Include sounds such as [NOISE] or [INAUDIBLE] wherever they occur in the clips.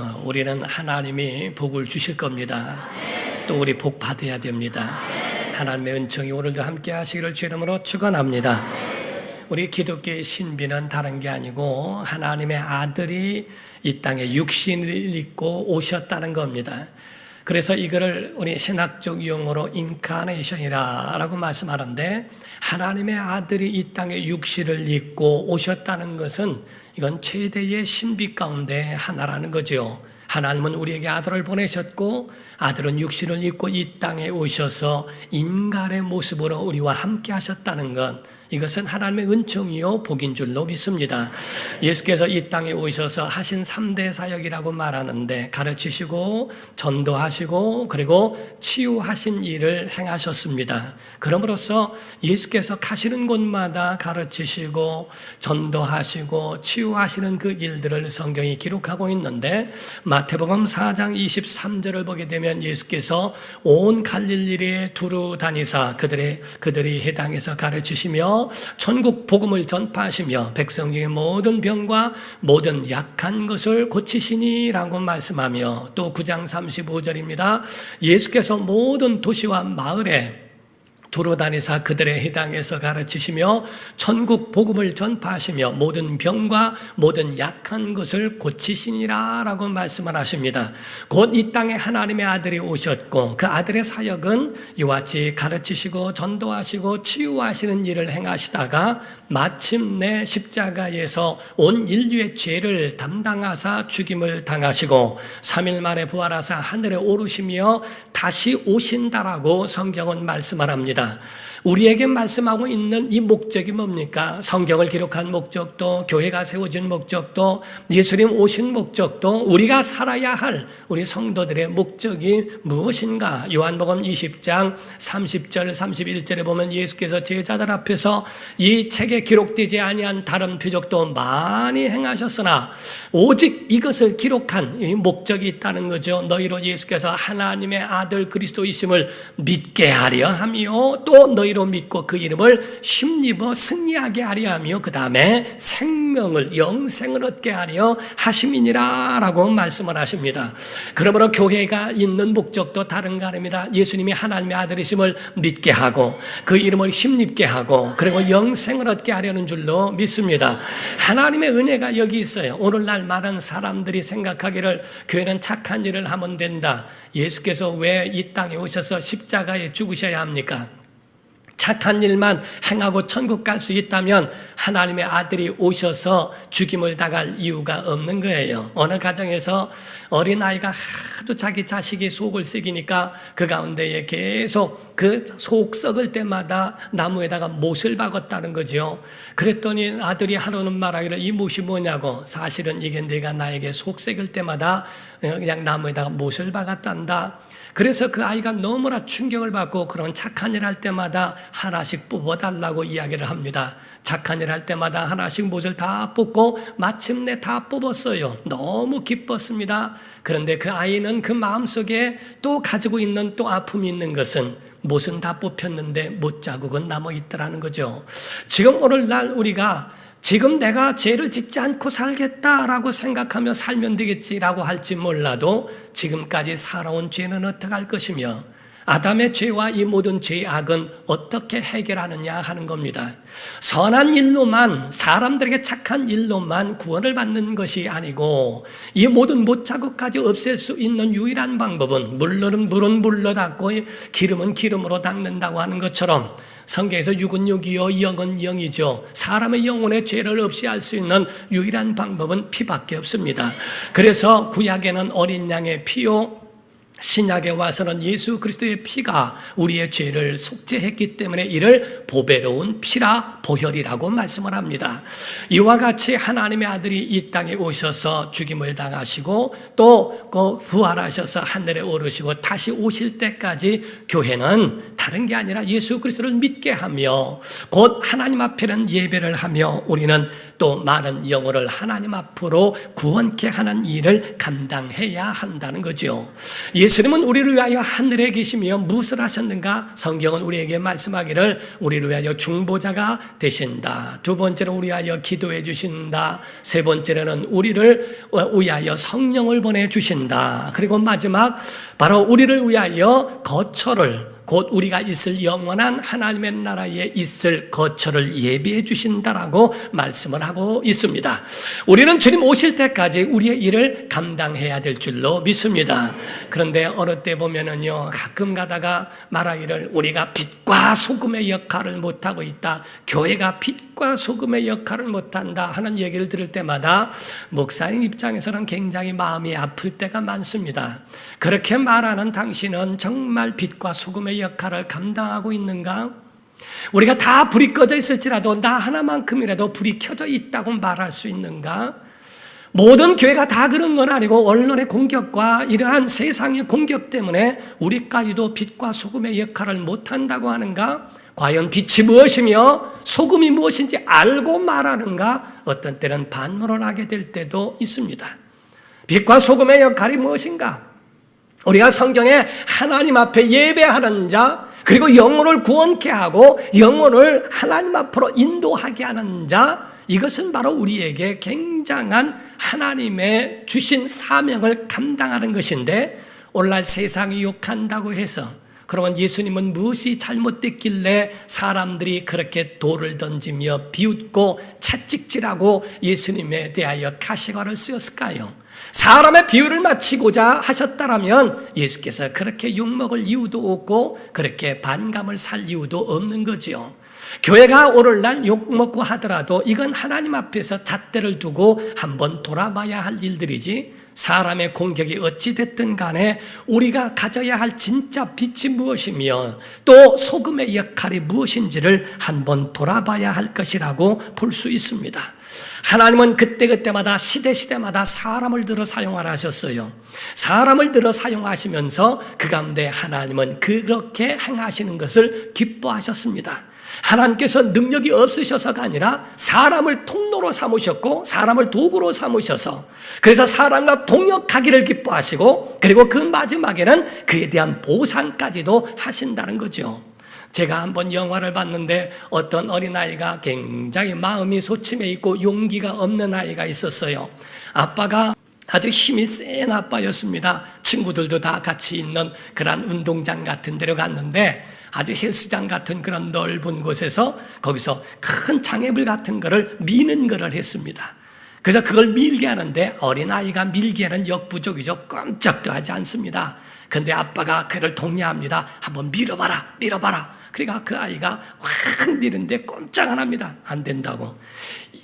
어, 우리는 하나님이 복을 주실 겁니다. 또 우리 복 받아야 됩니다. 하나님의 은총이 오늘도 함께 하시기를 주 이름으로 축원합니다. 우리 기독교의 신비는 다른 게 아니고 하나님의 아들이 이 땅에 육신을 입고 오셨다는 겁니다. 그래서 이거를 우리 신학적 용어로 인카네이션이라고 말씀하는데 하나님의 아들이 이 땅에 육신을 입고 오셨다는 것은 이건 최대의 신비 가운데 하나라는 거죠. 하나님은 우리에게 아들을 보내셨고 아들은 육신을 입고 이 땅에 오셔서 인간의 모습으로 우리와 함께 하셨다는 것 이것은 하나님의 은총이요 복인 줄로 믿습니다. 예수께서 이 땅에 오셔서 하신 3대 사역이라고 말하는데 가르치시고 전도하시고 그리고 치유하신 일을 행하셨습니다. 그러므로써 예수께서 가시는 곳마다 가르치시고 전도하시고 치유하시는 그 일들을 성경이 기록하고 있는데 마태복음 4장 23절을 보게 되면 예수께서 온 갈릴리에 두루 다니사 그들의 그들이 해당해서 가르치시며 천국 복음을 전파하시며 백성 중의 모든 병과 모든 약한 것을 고치시니라고 말씀하며 또 9장 35절입니다. 예수께서 모든 도시와 마을에 두루 다니사 그들의 해당해서 가르치시며 천국 복음을 전파하시며 모든 병과 모든 약한 것을 고치시니라라고 말씀을 하십니다. 곧 이 땅에 하나님의 아들이 오셨고 그 아들의 사역은 이와 같이 가르치시고 전도하시고 치유하시는 일을 행하시다가 마침내 십자가에서 온 인류의 죄를 담당하사 죽임을 당하시고 3일 만에 부활하사 하늘에 오르시며 다시 오신다라고 성경은 말씀을 합니다. 우리에게 말씀하고 있는 이 목적이 뭡니까? 성경을 기록한 목적도, 교회가 세워진 목적도, 예수님 오신 목적도, 우리가 살아야 할 우리 성도들의 목적이 무엇인가? 요한복음 20장 30절, 31절에 보면 예수께서 제자들 앞에서 이 책에 기록되지 아니한 다른 표적도 많이 행하셨으나 오직 이것을 기록한 목적이 있다는 거죠. 너희로 예수께서 하나님의 아들 그리스도이심을 믿게 하려 하며 또 너희 너희로 믿고 그 이름을 힘입어 승리하게 하려 하며 그 다음에 생명을 영생을 얻게 하려 하심이니라라고 말씀을 하십니다. 그러므로 교회가 있는 목적도 다른 거 아닙니다. 예수님이 하나님의 아들이심을 믿게 하고 그 이름을 힘입게 하고 그리고 영생을 얻게 하려는 줄로 믿습니다. 하나님의 은혜가 여기 있어요. 오늘날 많은 사람들이 생각하기를 교회는 착한 일을 하면 된다. 예수께서 왜 이 땅에 오셔서 십자가에 죽으셔야 합니까? 착한 일만 행하고 천국 갈 수 있다면 하나님의 아들이 오셔서 죽임을 당할 이유가 없는 거예요. 어느 가정에서 어린아이가 하도 자기 자식이 속을 썩이니까 그 가운데에 계속 그 속 썩을 때마다 나무에다가 못을 박았다는 거죠. 그랬더니 아들이 하루는 말하기를 이 못이 뭐냐고 사실은 이게 내가 나에게 속 썩을 때마다 그냥 나무에다가 못을 박았단다. 그래서 그 아이가 너무나 충격을 받고 그런 착한 일 할 때마다 하나씩 뽑아달라고 이야기를 합니다. 착한 일 할 때마다 하나씩 못을 다 뽑고 마침내 다 뽑았어요. 너무 기뻤습니다. 그런데 그 아이는 그 마음속에 또 가지고 있는 또 아픔이 있는 것은 못은 다 뽑혔는데 못 자국은 남아 있더라는 거죠. 지금 오늘날 우리가 지금 내가 죄를 짓지 않고 살겠다라고 생각하며 살면 되겠지라고 할지 몰라도 지금까지 살아온 죄는 어떻게 할 것이며 아담의 죄와 이 모든 죄악은 어떻게 해결하느냐 하는 겁니다. 선한 일로만 사람들에게 착한 일로만 구원을 받는 것이 아니고 이 모든 못자국까지 없앨 수 있는 유일한 방법은 물은 물은 물로 닦고 기름은 기름으로 닦는다고 하는 것처럼 성경에서 육은 육이요 영은 영이죠. 사람의 영혼의 죄를 없이 할수 있는 유일한 방법은 피밖에 없습니다. 그래서 구약에는 어린 양의 피요 신약에 와서는 예수 그리스도의 피가 우리의 죄를 속죄했기 때문에 이를 보배로운 피라 보혈이라고 말씀을 합니다. 이와 같이 하나님의 아들이 이 땅에 오셔서 죽임을 당하시고 또그 부활하셔서 하늘에 오르시고 다시 오실 때까지 교회는 다른 게 아니라 예수 그리스도를 믿게 하며 곧 하나님 앞에는 예배를 하며 우리는 또 많은 영혼을 하나님 앞으로 구원케 하는 일을 감당해야 한다는 거죠. 예수님은 우리를 위하여 하늘에 계시며 무엇을 하셨는가? 성경은 우리에게 말씀하기를 우리를 위하여 중보자가 되신다. 두 번째로 우리 위하여 기도해 주신다. 세 번째로는 우리를 위하여 성령을 보내 주신다. 그리고 마지막 바로 우리를 위하여 거처를 곧 우리가 있을 영원한 하나님의 나라에 있을 거처를 예비해 주신다라고 말씀을 하고 있습니다. 우리는 주님 오실 때까지 우리의 일을 감당해야 될 줄로 믿습니다. 그런데 어느 때 보면은요, 가끔 가다가 말하기를 우리가 빛과 소금의 역할을 못하고 있다. 교회가 빛 과 소금의 역할을 못한다 하는 얘기를 들을 때마다 목사님 입장에서는 굉장히 마음이 아플 때가 많습니다. 그렇게 말하는 당신은 정말 빛과 소금의 역할을 감당하고 있는가? 우리가 다 불이 꺼져 있을지라도 나 하나만큼이라도 불이 켜져 있다고 말할 수 있는가? 모든 교회가 다 그런 건 아니고 언론의 공격과 이러한 세상의 공격 때문에 우리까지도 빛과 소금의 역할을 못한다고 하는가? 과연 빛이 무엇이며 소금이 무엇인지 알고 말하는가? 어떤 때는 반문을 하게 될 때도 있습니다. 빛과 소금의 역할이 무엇인가? 우리가 성경에 하나님 앞에 예배하는 자, 그리고 영혼을 구원케 하고 영혼을 하나님 앞으로 인도하게 하는 자, 이것은 바로 우리에게 굉장한 하나님의 주신 사명을 감당하는 것인데, 오늘날 세상이 욕한다고 해서, 그러면 예수님은 무엇이 잘못됐길래 사람들이 그렇게 돌을 던지며 비웃고 채찍질하고 예수님에 대하여 가시관을 쓰었을까요? 사람의 비유를 맞추고자 하셨다라면 예수께서 그렇게 욕먹을 이유도 없고 그렇게 반감을 살 이유도 없는 거지요. 교회가 오늘날 욕먹고 하더라도 이건 하나님 앞에서 잣대를 두고 한번 돌아봐야 할 일들이지 사람의 공격이 어찌됐든 간에 우리가 가져야 할 진짜 빛이 무엇이며 또 소금의 역할이 무엇인지를 한번 돌아봐야 할 것이라고 볼 수 있습니다. 하나님은 그때그때마다 시대시대마다 사람을 들어 사용하라 하셨어요. 사람을 들어 사용하시면서 그 가운데 하나님은 그렇게 행하시는 것을 기뻐하셨습니다. 하나님께서 능력이 없으셔서가 아니라 사람을 통 로로 삼으셨고 사람을 도구로 삼으셔서 그래서 사람과 동역하기를 기뻐하시고 그리고 그 마지막에는 그에 대한 보상까지도 하신다는 거죠. 제가 한번 영화를 봤는데 어떤 어린아이가 굉장히 마음이 소침해 있고 용기가 없는 아이가 있었어요. 아빠가 아주 힘이 센 아빠였습니다. 친구들도 다 같이 있는 그런 운동장 같은 데로 갔는데 아주 헬스장 같은 그런 넓은 곳에서 거기서 큰 장애물 같은 거를 미는 거를 했습니다. 그래서 그걸 밀게 하는데 어린아이가 밀기에는 역부족이죠. 꼼짝도 하지 않습니다. 근데 아빠가 그를 독려합니다. 한번 밀어봐라, 밀어봐라. 그러니까 그 아이가 확 미는데 꼼짝 안 합니다. 안 된다고.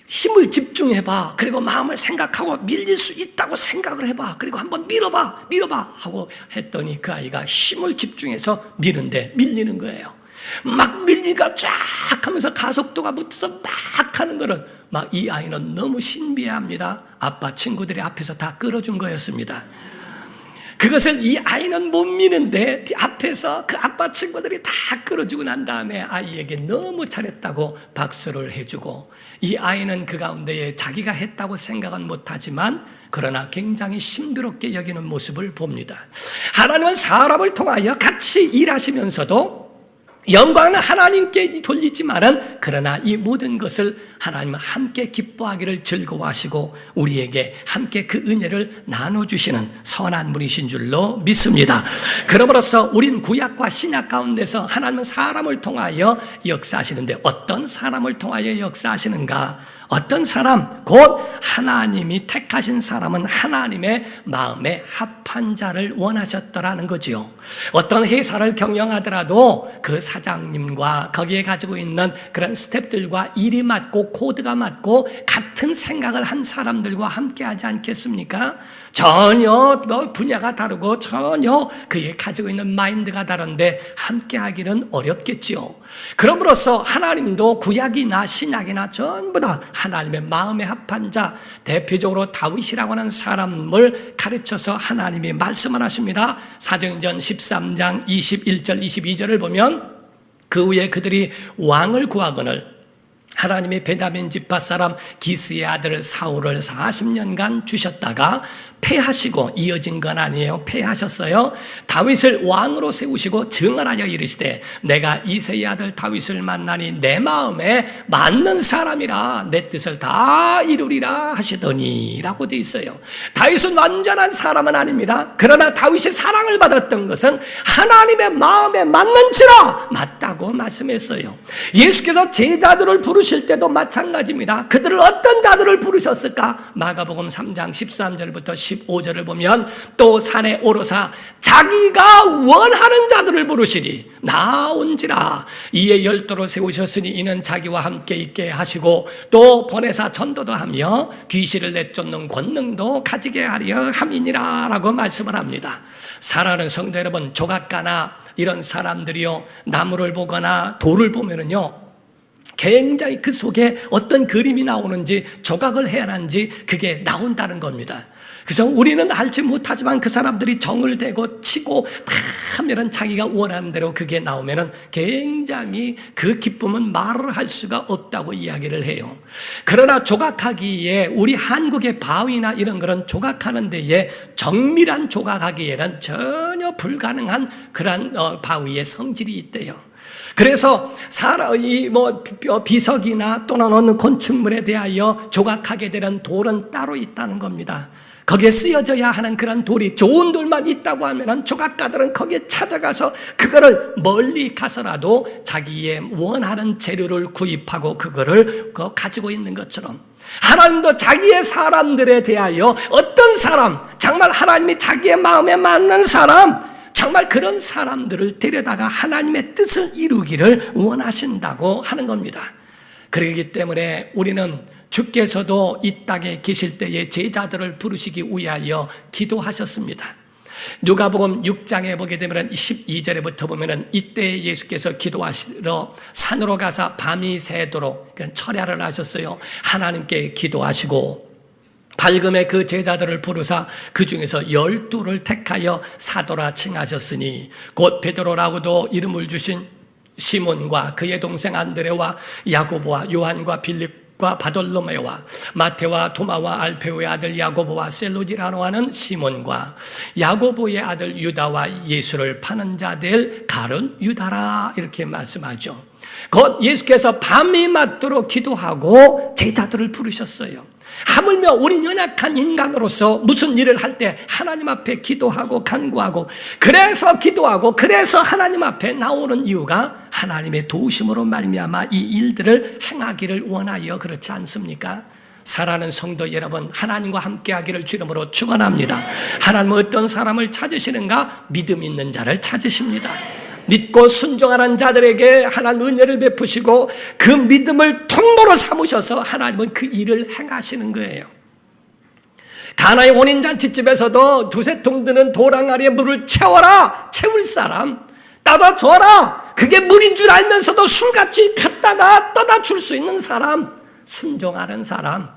힘을 집중해봐. 그리고 마음을 생각하고 밀릴 수 있다고 생각을 해봐. 그리고 한번 밀어봐, 밀어봐. 하고 했더니 그 아이가 힘을 집중해서 미는데 밀리는 거예요. 막 밀리가 쫙 하면서 가속도가 붙어서 막 하는 거를 막 이 아이는 너무 신비합니다. 아빠 친구들이 앞에서 다 끌어준 거였습니다. 그것을 이 아이는 못 미는데 앞에서 그 아빠 친구들이 다 끌어주고 난 다음에 아이에게 너무 잘했다고 박수를 해주고 이 아이는 그 가운데에 자기가 했다고 생각은 못하지만 그러나 굉장히 신비롭게 여기는 모습을 봅니다. 하나님은 사람을 통하여 같이 일하시면서도 영광은 하나님께 돌리지만은 그러나 이 모든 것을 하나님은 함께 기뻐하기를 즐거워하시고 우리에게 함께 그 은혜를 나눠주시는 선한 분이신 줄로 믿습니다. 그러므로서 우린 구약과 신약 가운데서 하나님은 사람을 통하여 역사하시는데 어떤 사람을 통하여 역사하시는가? 어떤 사람, 곧 하나님이 택하신 사람은 하나님의 마음에 합한 자를 원하셨더라는 거지요. 어떤 회사를 경영하더라도 그 사장님과 거기에 가지고 있는 그런 스탭들과 일이 맞고 코드가 맞고 같은 생각을 한 사람들과 함께 하지 않겠습니까? 전혀 뭐 분야가 다르고 전혀 그의 가지고 있는 마인드가 다른데 함께 하기는 어렵겠지요. 그럼으로써 하나님도 구약이나 신약이나 전부 다 하나님의 마음에 합한 자, 대표적으로 다윗이라고 하는 사람을 가르쳐서 하나님이 말씀을 하십니다. 사도행전 13장 21절 22절을 보면 그 후에 그들이 왕을 구하거늘 하나님의 베냐민 지파 사람 기스의 아들 사울을 40년간 주셨다가 패하시고 이어진 건 아니에요. 패하셨어요. 다윗을 왕으로 세우시고 증언하여 이르시되 내가 이세의 아들 다윗을 만나니 내 마음에 맞는 사람이라 내 뜻을 다 이루리라 하시더니라고 돼 있어요. 다윗은 완전한 사람은 아닙니다. 그러나 다윗이 사랑을 받았던 것은 하나님의 마음에 맞는지라 맞다고 말씀했어요. 예수께서 제자들을 부르실 때도 마찬가지입니다. 그들을 어떤 자들을 부르셨을까? 마가복음 3장 13절부터 15절을 보면 또 산에 오르사 자기가 원하는 자들을 부르시니 나온지라. 이에 열도를 세우셨으니 이는 자기와 함께 있게 하시고 또 보내사 전도도 하며 귀신을 내쫓는 권능도 가지게 하려 함이니라 라고 말씀을 합니다. 사랑하는 성도 여러분 조각가나 이런 사람들이요 나무를 보거나 돌을 보면은요 굉장히 그 속에 어떤 그림이 나오는지 조각을 해야 하는지 그게 나온다는 겁니다. 그래서 우리는 알지 못하지만 그 사람들이 정을 대고 치고 다 하면은 자기가 원하는 대로 그게 나오면은 굉장히 그 기쁨은 말을 할 수가 없다고 이야기를 해요. 그러나 조각하기에 우리 한국의 바위나 이런 그런 조각하는 데에 정밀한 조각하기에는 전혀 불가능한 그러한 어, 바위의 성질이 있대요. 그래서 사람이 뭐 비석이나 또는 어느 건축물에 대하여 조각하게 되는 돌은 따로 있다는 겁니다. 거기에 쓰여져야 하는 그런 돌이 좋은 돌만 있다고 하면 조각가들은 거기에 찾아가서 그거를 멀리 가서라도 자기의 원하는 재료를 구입하고 그거를 가지고 있는 것처럼 하나님도 자기의 사람들에 대하여 어떤 사람, 정말 하나님이 자기의 마음에 맞는 사람, 정말 그런 사람들을 데려다가 하나님의 뜻을 이루기를 원하신다고 하는 겁니다. 그러기 때문에 우리는 주께서도 이 땅에 계실 때에 제자들을 부르시기 위하여 기도하셨습니다. 누가복음 6장에 보게 되면 12절에부터 보면은 이때 예수께서 기도하시러 산으로 가서 밤이 새도록 철야를 하셨어요. 하나님께 기도하시고 밝음에 그 제자들을 부르사 그 중에서 열두를 택하여 사도라 칭하셨으니 곧 베드로라고도 이름을 주신 시몬과 그의 동생 안드레와 야고보와 요한과 빌립 과 바돌로메와 마테와 도마와 알페오의 아들 야고보와 셀로지라노 하는 시몬과 야고보의 아들 유다와 예수를 파는 자들 가른 유다라 이렇게 말씀하죠. 곧 예수께서 밤이 맞도록 기도하고 제자들을 부르셨어요. 하물며 우리 연약한 인간으로서 무슨 일을 할 때 하나님 앞에 기도하고 간구하고 그래서 기도하고 그래서 하나님 앞에 나오는 이유가 하나님의 도우심으로 말미암아 이 일들을 행하기를 원하여 그렇지 않습니까? 사랑하는 성도 여러분, 하나님과 함께 하기를 주름으로 축원합니다. 하나님은 어떤 사람을 찾으시는가? 믿음 있는 자를 찾으십니다. 믿고 순종하는 자들에게 하나님 은혜를 베푸시고 그 믿음을 통로로 삼으셔서 하나님은 그 일을 행하시는 거예요. 가나의 원인 잔치집에서도 두세 통 드는 도랑아리에 물을 채워라! 채울 사람, 따다 줘라! 그게 물인 줄 알면서도 술같이 갖다가 떠다 줄 수 있는 사람, 순종하는 사람,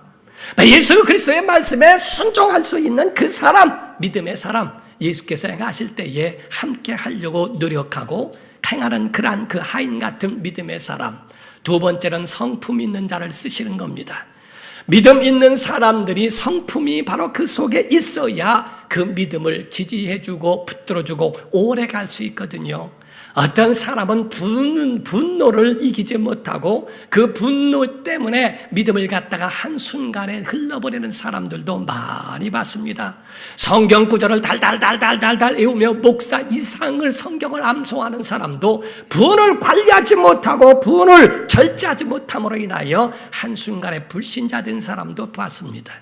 예수 그리스도의 말씀에 순종할 수 있는 그 사람, 믿음의 사람, 예수께서 행하실 때에 함께 하려고 노력하고 행하는 그러한 그 하인 같은 믿음의 사람. 두 번째는 성품 있는 자를 쓰시는 겁니다. 믿음 있는 사람들이 성품이 바로 그 속에 있어야 그 믿음을 지지해주고 붙들어주고 오래 갈 수 있거든요. 어떤 사람은 분, 분노를 이기지 못하고 그 분노 때문에 믿음을 갖다가 한순간에 흘러버리는 사람들도 많이 봤습니다. 성경 구절을 달달달달달달 외우며 목사 이상을 성경을 암송하는 사람도 분을 관리하지 못하고 분을 절제하지 못함으로 인하여 한순간에 불신자 된 사람도 봤습니다.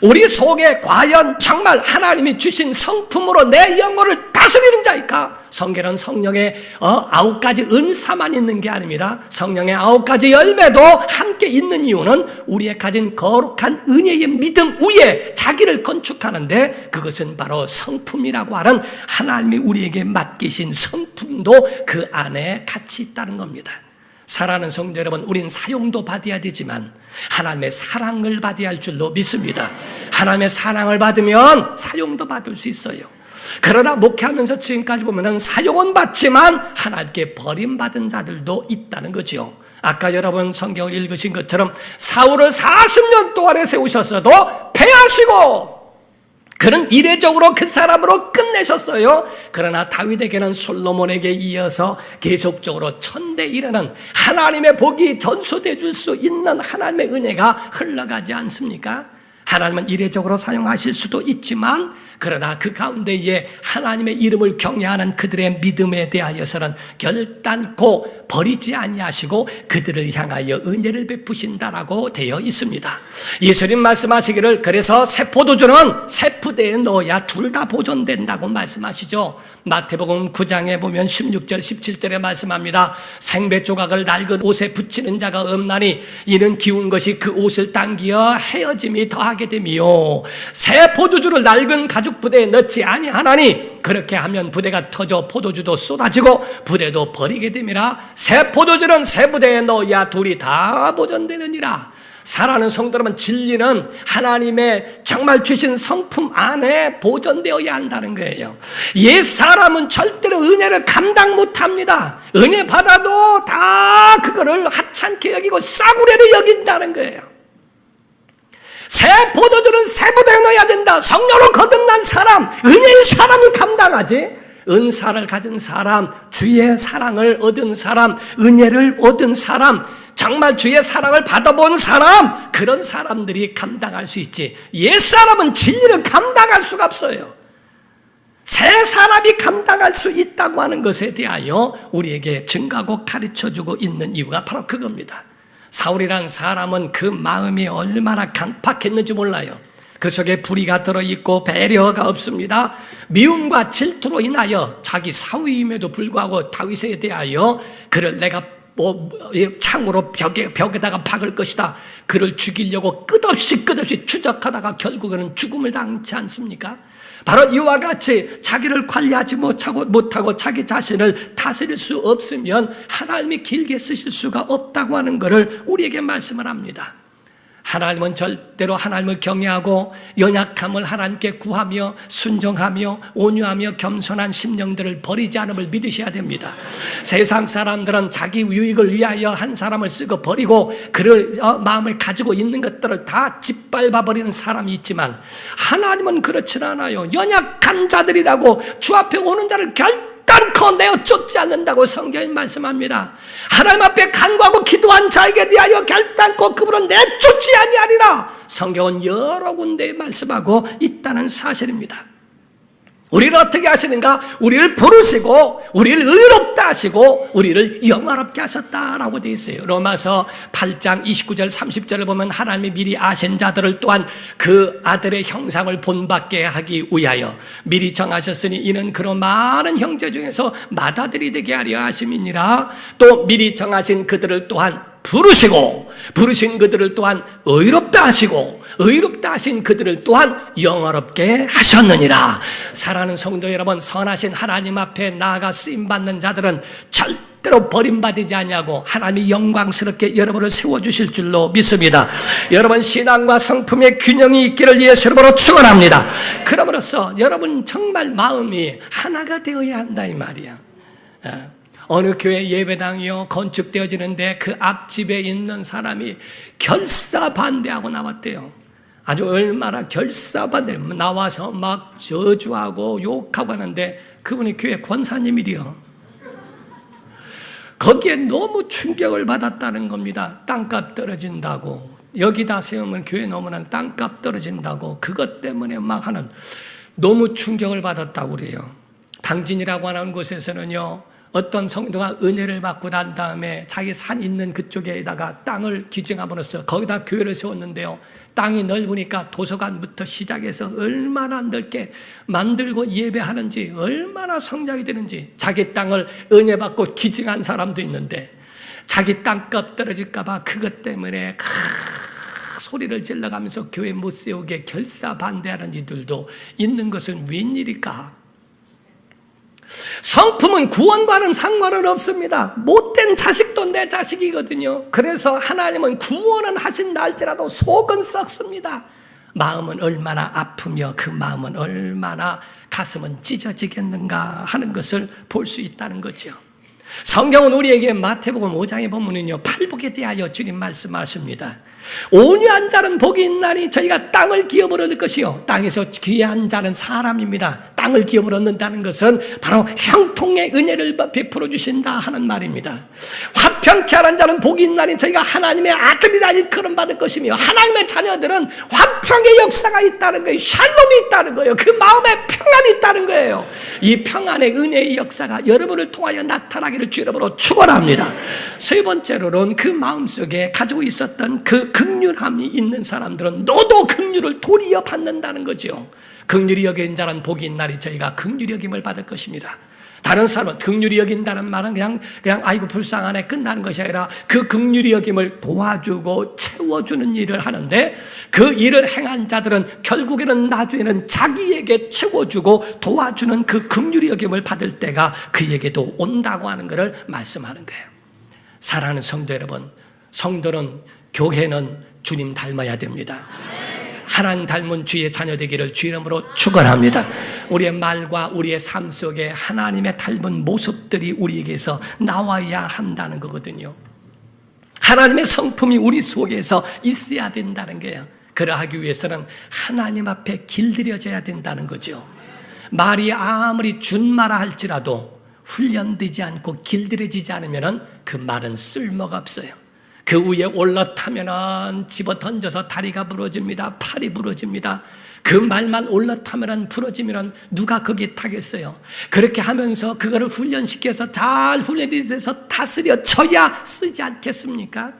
우리 속에 과연 정말 하나님이 주신 성품으로 내 영혼을 다스리는 자일까? 성경은 성령의 어, 아홉 가지 은사만 있는 게 아닙니다. 성령의 아홉 가지 열매도 함께 있는 이유는 우리의 가진 거룩한 은혜의 믿음 위에 자기를 건축하는데 그것은 바로 성품이라고 하는 하나님이 우리에게 맡기신 성품도 그 안에 같이 있다는 겁니다. 사랑하는 성도 여러분, 우린 사용도 받아야 되지만 하나님의 사랑을 받아야 할 줄로 믿습니다. 하나님의 사랑을 받으면 사용도 받을 수 있어요. 그러나 목회하면서 지금까지 보면 사용은 받지만 하나님께 버림받은 자들도 있다는 거죠. 아까 여러분 성경을 읽으신 것처럼 사울을 40년 동안에 세우셨어도 패하시고 그는 이례적으로 그 사람으로 끝내셨어요. 그러나 다윗에게는 솔로몬에게 이어서 계속적으로 천대 이르는 하나님의 복이 전수돼 줄 수 있는 하나님의 은혜가 흘러가지 않습니까? 하나님은 이례적으로 사용하실 수도 있지만 그러나 그 가운데에 하나님의 이름을 경외하는 그들의 믿음에 대하여서는 결단코 버리지 아니하시고 그들을 향하여 은혜를 베푸신다라고 되어 있습니다. 예수님 말씀하시기를 그래서 새 포도주는 새 푸대에 넣어야 둘 다 보존된다고 말씀하시죠. 마태복음 9장에 보면 16절 17절에 말씀합니다. 생배 조각을 낡은 옷에 붙이는 자가 없나니 이는 기운 것이 그 옷을 당기어 헤어짐이 더하게 됨이요 새 포도주를 낡은 가죽 부대에 넣지 아니하나니 그렇게 하면 부대가 터져 포도주도 쏟아지고 부대도 버리게 됨이라 새 포도주는 새 부대에 넣어야 둘이 다 보존되느니라 살아는 성도 여러분 진리는 하나님의 정말 주신 성품 안에 보존되어야 한다는 거예요. 옛 사람은 절대로 은혜를 감당 못합니다. 은혜 받아도 다 그거를 하찮게 여기고 싸구려로 여긴다는 거예요. 새 포도주는 새 부대에 넣어야 된다. 성령으로 거듭난 사람, 은혜의 사람이 감당하지. 은사를 가진 사람, 주의 사랑을 얻은 사람, 은혜를 얻은 사람, 정말 주의 사랑을 받아본 사람, 그런 사람들이 감당할 수 있지. 옛 사람은 진리를 감당할 수가 없어요. 새 사람이 감당할 수 있다고 하는 것에 대하여 우리에게 증가고 가르쳐 주고 있는 이유가 바로 그겁니다. 사울이란 사람은 그 마음이 얼마나 간팍했는지 몰라요. 그 속에 불의가 들어있고 배려가 없습니다. 미움과 질투로 인하여 자기 사위임에도 불구하고 다윗에 대하여 그를 내가 뭐 창으로 벽에 벽에다가 박을 것이다. 그를 죽이려고 끝없이 끝없이 추적하다가 결국에는 죽음을 당치 않습니까? 바로 이와 같이 자기를 관리하지 못하고 못하고 자기 자신을 다스릴 수 없으면 하나님이 길게 쓰실 수가 없다고 하는 것을 우리에게 말씀을 합니다. 하나님은 절대로 하나님을 경외하고 연약함을 하나님께 구하며 순종하며 온유하며 겸손한 심령들을 버리지 않음을 믿으셔야 됩니다. 세상 사람들은 자기 유익을 위하여 한 사람을 쓰고 버리고 그를 어, 마음을 가지고 있는 것들을 다 짓밟아 버리는 사람이 있지만 하나님은 그렇지 않아요. 연약한 자들이라고 주 앞에 오는 자를 결 결단코 내어 쫓지 않는다고 성경이 말씀합니다. 하나님 앞에 간구하고 기도한 자에게 대하여 결단코 그분은 내쫓지 아니하리라. 성경은 여러 군데에 말씀하고 있다는 사실입니다. 우리를 어떻게 하시는가? 우리를 부르시고 우리를 의롭다 하시고 우리를 영화롭게 하셨다라고 되어 있어요. 로마서 8장 29절 30절을 보면 하나님이 미리 아신 자들을 또한 그 아들의 형상을 본받게 하기 위하여 미리 정하셨으니 이는 그런 많은 형제 중에서 맏아들이 되게 하려 하심이니라 또 미리 정하신 그들을 또한 부르시고 부르신 그들을 또한 의롭 다 하시고 의롭다 하신 그들을 또한 영어롭게 하셨느니라. 사랑하는 성도 여러분 선하신 하나님 앞에 나아가 쓰임 받는 자들은 절대로 버림받지 아니하고 하나님이 영광스럽게 여러분을 세워 주실 줄로 믿습니다. 여러분 신앙과 성품의 균형이 있기를 예수 이름으로 축원합니다. 그러므로써 여러분 정말 마음이 하나가 되어야 한다 이 말이야 어. 어느 교회 예배당이요 건축되어지는데 그 앞집에 있는 사람이 결사 반대하고 나왔대요. 아주 얼마나 결사 반대 나와서 막 저주하고 욕하고 하는데 그분이 교회 권사님이래요. 거기에 너무 충격을 받았다는 겁니다. 땅값 떨어진다고 여기다 세우면 교회 너무나 땅값 떨어진다고 그것 때문에 막 하는 너무 충격을 받았다고 그래요. 당진이라고 하는 곳에서는요. 어떤 성도가 은혜를 받고 난 다음에 자기 산 있는 그쪽에다가 땅을 기증함으로써 거기다 교회를 세웠는데요. 땅이 넓으니까 도서관부터 시작해서 얼마나 넓게 만들고 예배하는지 얼마나 성장이 되는지 자기 땅을 은혜 받고 기증한 사람도 있는데 자기 땅값 떨어질까봐 그것 때문에 소리를 질러가면서 교회 못 세우게 결사 반대하는 이들도 있는 것은 웬일일까? 성품은 구원과는 상관은 없습니다. 못된 자식도 내 자식이거든요. 그래서 하나님은 구원은 하신다 할지라도 속은 썩습니다. 마음은 얼마나 아프며 그 마음은 얼마나 가슴은 찢어지겠는가 하는 것을 볼 수 있다는 거죠. 성경은 우리에게 마태복음 5장에 보면은요, 팔복에 대하여 주님 말씀하십니다. 온유한 자는 복이 있나니 저희가 땅을 기업을 얻을 것이요. 땅에서 귀한 자는 사람입니다. 땅을 기업을 얻는다는 것은 바로 형통의 은혜를 베풀어 주신다 하는 말입니다. 화평케 하는 자는 복이 있나니 저희가 하나님의 아들이라 일컬음 받을 것이며 하나님의 자녀들은 화평의 역사가 있다는 거예요. 샬롬이 있다는 거예요. 그 마음에 평안이 있다는 거예요. 이 평안의 은혜의 역사가 여러분을 통하여 나타나기를 주 이름으로 축원합니다. 세 번째로는 그 마음속에 가지고 있었던 그 극률함이 있는 사람들은 너도 극률을 도리어 받는다는 거죠. 극률이 여긴 자는 복이 있나니 저희가 극률이 여김을 받을 것입니다. 다른 사람은 극률이 여긴다는 말은 그냥 그냥 아이고 불쌍하네 끝나는 것이 아니라 그 극률이 여김을 도와주고 채워주는 일을 하는데 그 일을 행한 자들은 결국에는 나중에는 자기에게 채워주고 도와주는 그 극률이 여김을 받을 때가 그에게도 온다고 하는 것을 말씀하는 거예요. 사랑하는 성도 여러분, 성도는 교회는 주님 닮아야 됩니다. 하나님 닮은 주의 자녀 되기를 주 이름으로 축원합니다. 우리의 말과 우리의 삶 속에 하나님의 닮은 모습들이 우리에게서 나와야 한다는 거거든요. 하나님의 성품이 우리 속에서 있어야 된다는 거예요. 그러하기 위해서는 하나님 앞에 길들여져야 된다는 거죠. 말이 아무리 준마라 할지라도 훈련되지 않고 길들여지지 않으면 그 말은 쓸모가 없어요. 그 위에 올라타면은 집어 던져서 다리가 부러집니다. 팔이 부러집니다. 그 말만 올라타면은 부러지면은 누가 거기에 타겠어요? 그렇게 하면서 그거를 훈련시켜서 잘 훈련이 돼서 다스려 쳐야 쓰지 않겠습니까?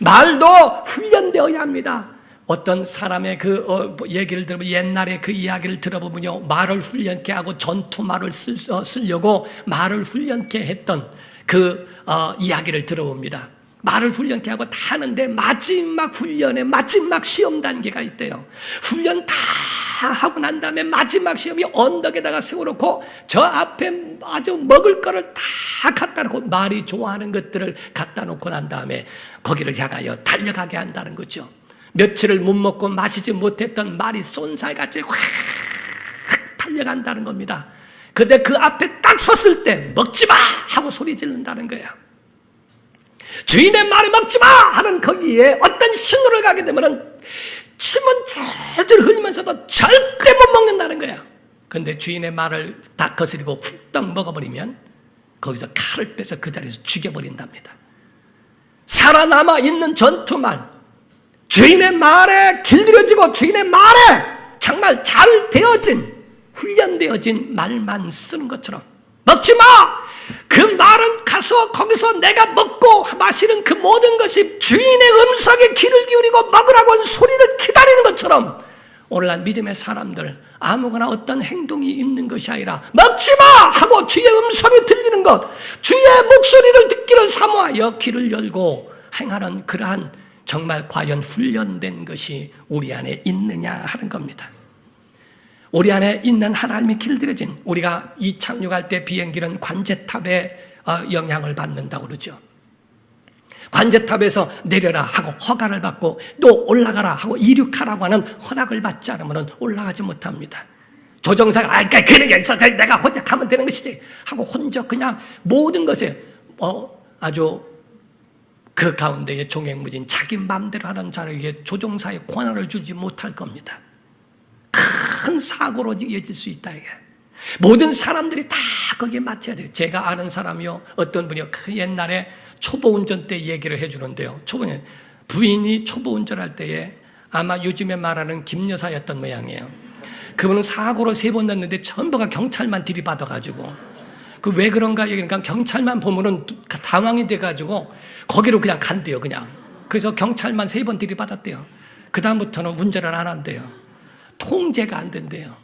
말도 훈련되어야 합니다. 어떤 사람의 그 어, 얘기를 들으면 옛날에 그 이야기를 들어보면요 말을 훈련케 하고 전투 말을 쓸, 어, 쓰려고 말을 훈련케 했던 그 어, 이야기를 들어봅니다. 말을 훈련케 하고 다 하는데 마지막 훈련에 마지막 시험 단계가 있대요. 훈련 다 하고 난 다음에 마지막 시험이 언덕에다가 세워놓고 저 앞에 아주 먹을 거를 다 갖다 놓고 말이 좋아하는 것들을 갖다 놓고 난 다음에 거기를 향하여 달려가게 한다는 거죠. 며칠을 못 먹고 마시지 못했던 말이 쏜살같이 확 달려간다는 겁니다. 근데 그 앞에 딱 섰을 때 먹지 마! 하고 소리 지른다는 거예요. 주인의 말을 먹지 마! 하는 거기에 어떤 신호를 가게 되면은 침은 절절 흘리면서도 절대 못 먹는다는 거야. 근데 주인의 말을 다 거스리고 훅떡 먹어버리면 거기서 칼을 빼서 그 자리에서 죽여버린답니다. 살아남아 있는 전투말, 주인의 말에 길들여지고 주인의 말에 정말 잘 되어진, 훈련되어진 말만 쓰는 것처럼 먹지 마! 그 말은 가서 거기서 내가 먹고 마시는 그 모든 것이 주인의 음성에 귀를 기울이고 먹으라고 하는 소리를 기다리는 것처럼 오늘날 믿음의 사람들 아무거나 어떤 행동이 있는 것이 아니라 먹지 마 하고 주의 음성이 들리는 것 주의 목소리를 듣기를 사모하여 귀를 열고 행하는 그러한 정말 과연 훈련된 것이 우리 안에 있느냐 하는 겁니다. 우리 안에 있는 하나님이 길들여진 우리가 이 착륙할 때 비행기는 관제탑의 어, 영향을 받는다고 그러죠. 관제탑에서 내려라 하고 허가를 받고 또 올라가라 하고 이륙하라고 하는 허락을 받지 않으면 올라가지 못합니다. 조정사가 아, 그러니까 그러게 있어 내가 혼자 가면 되는 것이지 하고 혼자 그냥 모든 것에 어, 아주 그 가운데에 종횡무진 자기 마음대로 하는 자에게 조종사의 권한을 주지 못할 겁니다. 큰 사고로 이어질 수 있다 이게. 모든 사람들이 다 거기에 맞춰야 돼요. 제가 아는 사람이요. 어떤 분이요. 그 옛날에 초보 운전 때 얘기를 해 주는데요. 초보에 부인이 초보 운전할 때에 아마 요즘에 말하는 김여사였던 모양이에요. 그분은 사고로 세 번 났는데 전부가 경찰만 들이받아 가지고 그 왜 그런가 얘기니까 경찰만 보면은 당황이 돼 가지고 거기로 그냥 간대요, 그냥. 그래서 경찰만 세 번 들이받았대요. 그다음부터는 운전을 안 한대요. 통제가 안 된대요.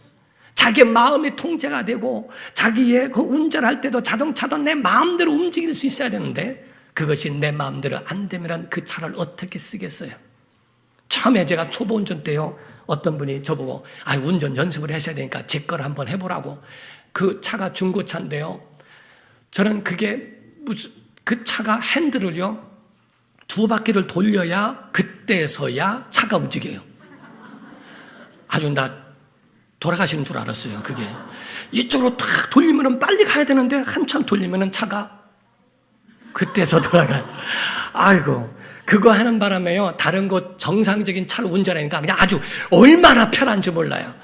자기 마음이 통제가 되고 자기의 그 운전할 때도 자동차도 내 마음대로 움직일 수 있어야 되는데 그것이 내 마음대로 안 되면 그 차를 어떻게 쓰겠어요? 처음에 제가 초보 운전 때요. 어떤 분이 저보고 아 운전 연습을 하셔야 되니까 제 걸 한번 해보라고 그 차가 중고차인데요. 저는 그게 무슨 그 차가 핸들을요 두 바퀴를 돌려야 그때서야 차가 움직여요. 아주 나 돌아가시는 줄 알았어요, 그게. 이쪽으로 탁 돌리면 빨리 가야 되는데 한참 돌리면 차가 그때서 [LAUGHS] 돌아가요. 아이고, 그거 하는 바람에요. 다른 곳 정상적인 차를 운전하니까 그냥 아주 얼마나 편한지 몰라요.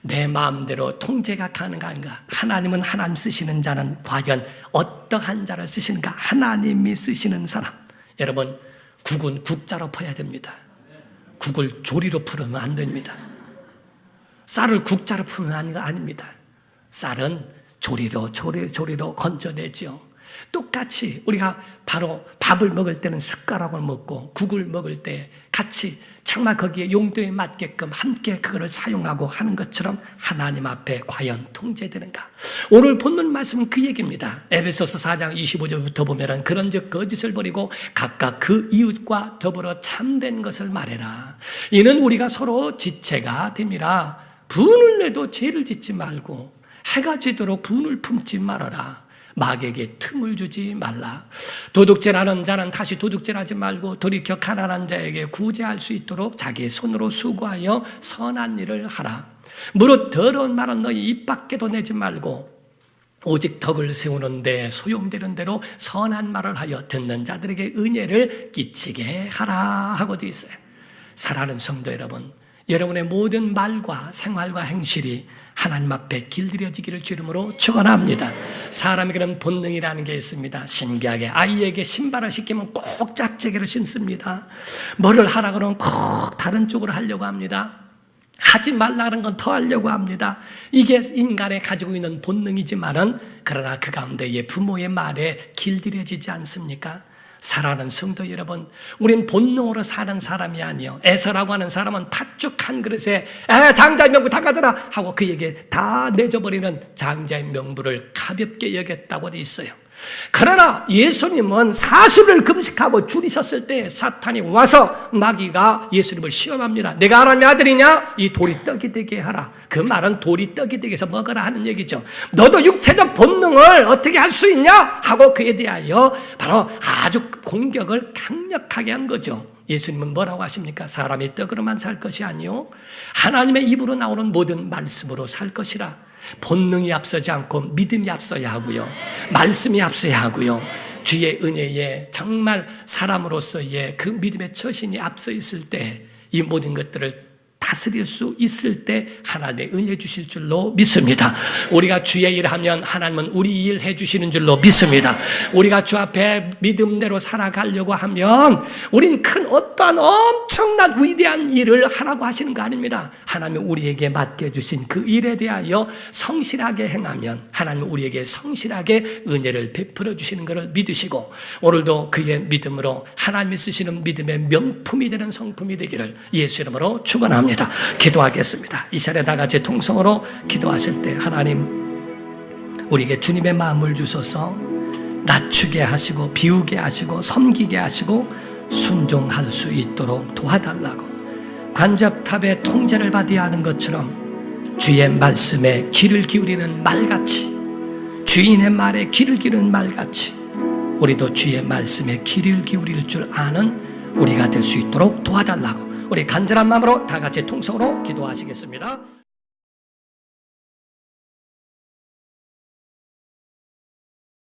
내 마음대로 통제가 가능한가? 하나님은 하나님 쓰시는 자는 과연 어떠한 자를 쓰시는가? 하나님이 쓰시는 사람. 여러분, 국은 국자로 퍼야 됩니다. 국을 조리로 풀으면 안 됩니다. 쌀을 국자로 풀면 아닙니다. 쌀은 조리로, 조리, 조리로 건져내죠. 똑같이 우리가 바로 밥을 먹을 때는 숟가락을 먹고 국을 먹을 때 같이 정말 거기에 용도에 맞게끔 함께 그거를 사용하고 하는 것처럼 하나님 앞에 과연 통제되는가? 오늘 본문 말씀은 그 얘기입니다. 에베소서 4장 25절부터 보면은 그런즉 거짓을 버리고 각각 그 이웃과 더불어 참된 것을 말해라. 이는 우리가 서로 지체가 됨이라 분을 내도 죄를 짓지 말고 해가 지도록 분을 품지 말아라. 마귀에게 틈을 주지 말라. 도둑질하는 자는 다시 도둑질하지 말고 돌이켜 가난한 자에게 구제할 수 있도록 자기 손으로 수고하여 선한 일을 하라. 무릇 더러운 말은 너희 입 밖에도 내지 말고 오직 덕을 세우는데 소용되는 대로 선한 말을 하여 듣는 자들에게 은혜를 끼치게 하라 하고 되어 있어요. 사랑하는 성도 여러분, 여러분의 모든 말과 생활과 행실이 하나님 앞에 길들여지기를 주름으로 축원합니다. 사람이 그런 본능이라는 게 있습니다. 신기하게 아이에게 신발을 신기면 꼭 짝짝이를 신습니다. 뭐를 하라 그러면 꼭 다른 쪽으로 하려고 합니다. 하지 말라는 건 더 하려고 합니다. 이게 인간의 가지고 있는 본능이지만은 그러나 그 가운데에 부모의 말에 길들여지지 않습니까? 사랑하는 성도 여러분, 우린 본능으로 사는 사람이 아니요. 에서라고 하는 사람은 팥죽 한 그릇에 에, 장자의 명부 다 가져라 하고 그에게 다 내줘버리는 장자의 명부를 가볍게 여겼다고 돼 있어요. 그러나 예수님은 40일 금식하고 줄이셨을 때 사탄이 와서 마귀가 예수님을 시험합니다. 내가 하나님의 아들이냐? 이 돌이 떡이 되게 하라. 그 말은 돌이 떡이 되게 해서 먹어라 하는 얘기죠. 너도 육체적 본능을 어떻게 할 수 있냐? 하고 그에 대하여 바로 아주 공격을 강력하게 한 거죠. 예수님은 뭐라고 하십니까? 사람이 떡으로만 살 것이 아니요. 하나님의 입으로 나오는 모든 말씀으로 살 것이라. 본능이 앞서지 않고 믿음이 앞서야 하고요. 말씀이 앞서야 하고요. 주의 은혜에 정말 사람으로서의 그 믿음의 처신이 앞서 있을 때 이 모든 것들을 다스릴 수 있을 때 하나님의 은혜 주실 줄로 믿습니다. 우리가 주의 일 하면 하나님은 우리 일 해 주시는 줄로 믿습니다. 우리가 주 앞에 믿음대로 살아가려고 하면 우린 큰 어떠한 엄청난 위대한 일을 하라고 하시는 거 아닙니다. 하나님 우리에게 맡겨 주신 그 일에 대하여 성실하게 행하면 하나님 우리에게 성실하게 은혜를 베풀어 주시는 것을 믿으시고 오늘도 그의 믿음으로 하나님이 쓰시는 믿음의 명품이 되는 성품이 되기를 예수 이름으로 축원합니다. 기도하겠습니다. 이 시간에 다 같이 통성으로 기도하실 때 하나님 우리에게 주님의 마음을 주셔서. 낮추게 하시고 비우게 하시고 섬기게 하시고 순종할 수 있도록 도와달라고. 관접탑의 통제를 받아야 하는 것처럼 주의 말씀에 귀를 기울이는 말같이 주인의 말에 귀를 기울이는 말같이 우리도 주의 말씀에 귀를 기울일 줄 아는 우리가 될 수 있도록 도와달라고 우리 간절한 마음으로 다 같이 통성으로 기도하시겠습니다.